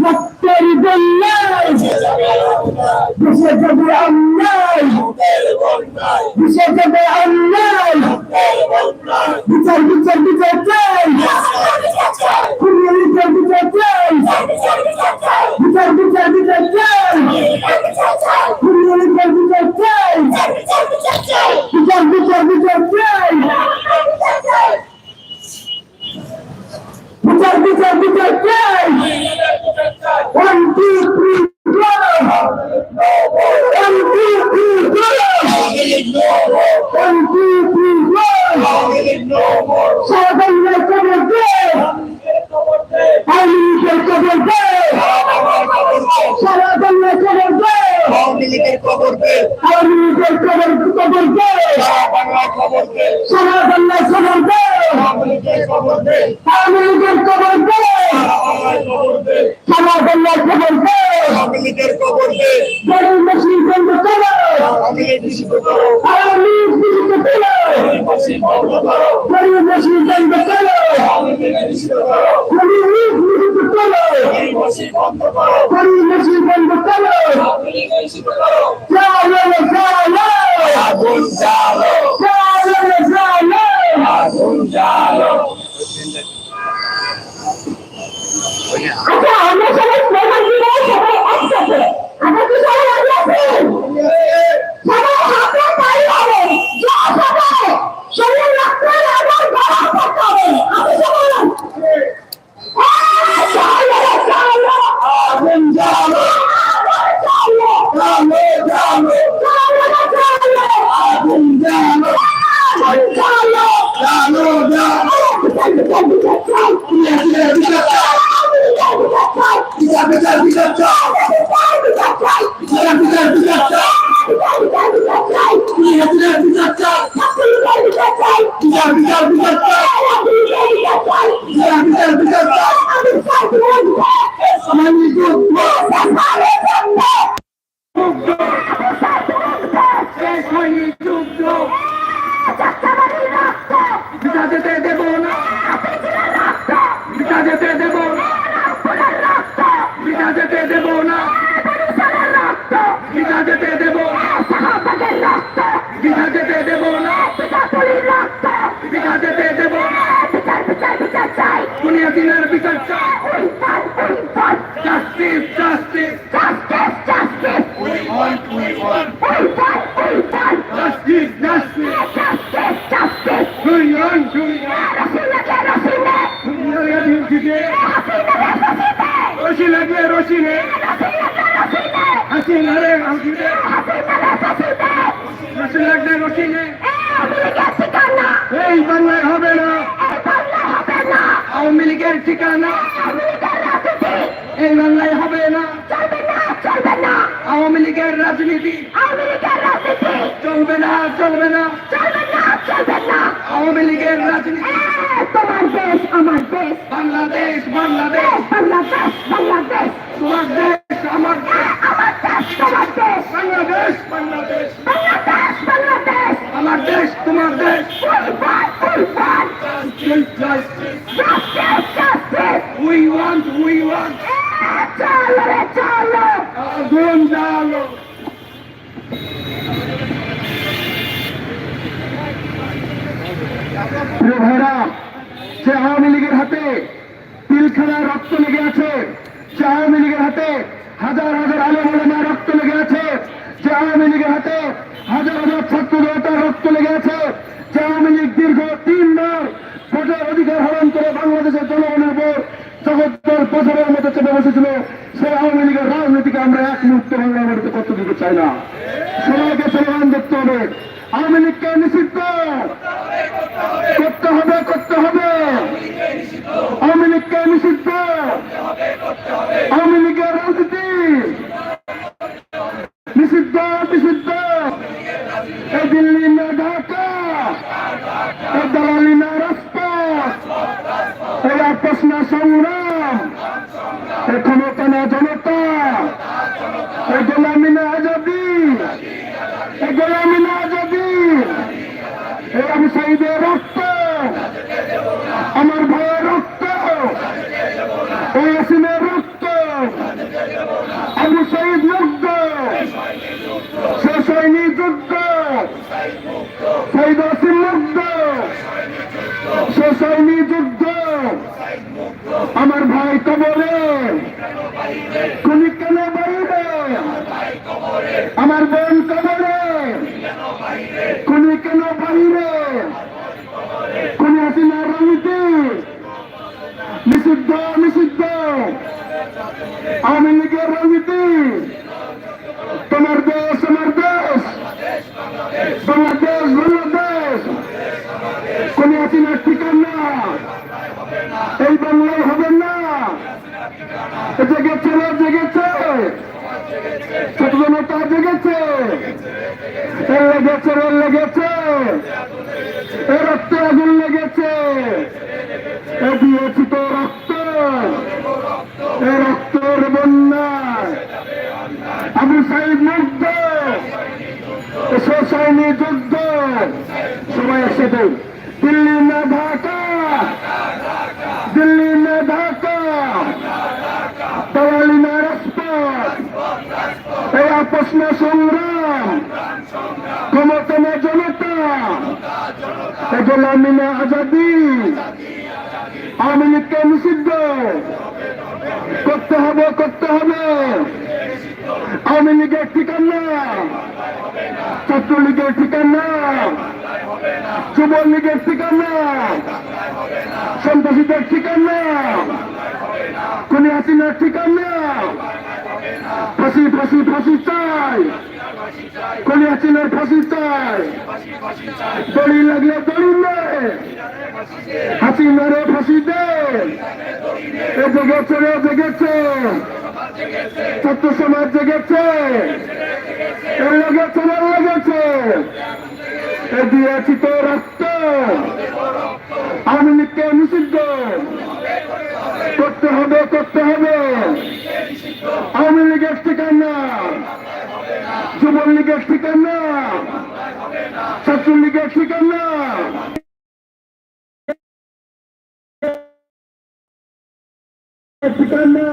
রক্তের বন্যায়। দেশে যাবে অন্যায় দেশে যাবে অন্যায় বিচার বিচার বিচার চাই খুনির বিচার বিচার চাই বিচার বিচার বিচার চাই খুনির বিচার বিচার চাই বিচার বিচার বিচার চাই বিচার বিচার বিচার চাই one two three go one two three go one two three go সারা বাংলার খবর দে আওয়ামী লীগের খবর দে সারা বাংলার খবর দে আওয়ামী লীগের খবর দে আওয়ামী লীগের খবর খবর দে বাংলা খবর দে সারা বাংলার খবর দে আওয়ামী লীগের খবর দে আওয়ামী লীগের খবর দে বাংলার খবর দে। সারা বাংলার খবর দে। গরিব মুসলিম বন্ধ করো আওয়ামী লীগ নিষিদ্ধ করো। লীগ নিষিদ্ধ করো। গরিব মুসলিম বন্ধ করো। আওয়ামী লীগ নিষিদ্ধ করো। গরিব লীগ নিষিদ্ধ করো মুসলিম বন্ধ করো। গরিব মুসলিম বন্ধ করো আওয়ামী লীগ নিষিদ্ধ করো। চালো চালো। আগুন জ্বালো। আমি সবাই এই, চালো চালো। আগুন জ্বালো। চালো জ্বালো জ্বালো চালো চালো আগুন জ্বালো চালো জ্বালো জ্বালো বিচার বিচার বিচার চাই বিচার বিচার বিচার বিচার বিচার বিচার বিচার চাই বিচার বিচার বিচার চাই বিচার বিচার বিচার চাই বিচার যেতে দেব দুনিয়া দিনের বিচার চাই justice justice We want, we want. Justice justice দুই রং দুই দুনিয়া দিন থেকে রশি লাগিয়ে রশি নে হাসি নারে হাসি নে বাংলায় হবে না। আওয়ামী লীগের ঠিকানা এই বাংলায় হবে না। আওয়ামী লীগের রাজনীতি চলবে না চলবে না। আওয়ামী লীগের রাজনীতি তোমার দেশ আমার দেশ। বাংলাদেশ বাংলাদেশ। বাংলাদেশ বাংলাদেশ। তোমার দেশ আমার দেশ। আমার দেশ তোমার দেশ। বাংলাদেশ বাংলাদেশ। বাংলাদেশ বাংলাদেশ। আমার দেশ তোমার দেশ। Justice, justice. Justice justice We want, we want. চলো রে চলো আগুন জ্বালো প্রিয় ভাইরা সে আওয়ামী লীগের হাতে পিলখানায় রক্ত লেগে আছে সে আওয়ামী লীগের হাতে হাজার হাজার আলো আলেমা রক্ত লেগে আছে যে আওয়ামী লীগের হাতে হাজার হাজার ছাত্র জনতার রক্ত লেগে আছে যে আওয়ামী লীগ দীর্ঘ তিনবার ভোটের অধিকার হরণ করে বাংলাদেশের জনগণের উপর জগত্তর বছরের মতো চেপে বসেছিল সেই আওয়ামী লীগের রাজনীতিকে আমরা এক মুহূর্ত বাংলা বাড়িতে কত দিতে চাই না। সবাইকে সমাধান করতে হবে। আওয়ামী লীগকে নিষিদ্ধ। করতে হবে করতে হবে। আওয়ামী লীগকে নিষিদ্ধ। আওয়ামী লীগের রাজনীতি গোলামি না আজাদি গোলামি না আজাদি এই আমি সাইদের রক্ত, আমার ভাইয়ের রক্ত, এই আসিনের রক্ত আবু শহীদ মুগ্ধ সে সৈনিক যুদ্ধ শহীদ আসিম মুগ্ধ সে সৈনিক যুদ্ধ, আমার ভাই কবলে কোন কেন আওয়ামী লীগের রাজনীতি। তোমার দেশ, আমার দেশ। বাংলাদেশ বাংলাদেশ কোন হাসিনার ঠিকানা। এই বাংলায় হবে না। জেগেছে রে জেগেছে। ছোট জনতা জেগেছে। এর লেগেছে রে লেগেছে এ রক্তে আগুন লেগেছে এ দিয়েছি তো রক্ত এ রক্তের বন্যা আবু সাইদ মুগ্ধ যুদ্ধ। সবাই একসাথে। দিল্লি না ঢাকা। দিল্লি না ঢাকা। দেওয়ালি না রাজপথ। এই আপস না সংগ্রাম। ক্ষমতা না জনতা। গোলামি না আজাদি। আওয়ামী লীগকে নিষিদ্ধ। করতে হবে করতে হবে। আওয়ামী লীগের ঠিকানা ছাত্রলীগের ঠিকানা। যুবলীগের ঠিকানা। সন্ত্রাসীদের ঠিকানা। কোন হাসিনার ঠিকানা। ফাঁসি ফাঁসি ফাঁসি চাই। কোন হাসিনার ফাঁসি চাই। দড়ি লাগলে দড়ি নে হাসিনারে ফাঁসি দে। এ জেগেছে, রে জেগেছে। ছাত্র সমাজ জেগেছে। আওয়ামী লীগকে নিষিদ্ধ। করতে হবে করতে হবে। আওয়ামী লীগের ঠিকানা, যুবলীগের ঠিকানা, ছাত্রলীগের ঠিকানা। ঠিকানা।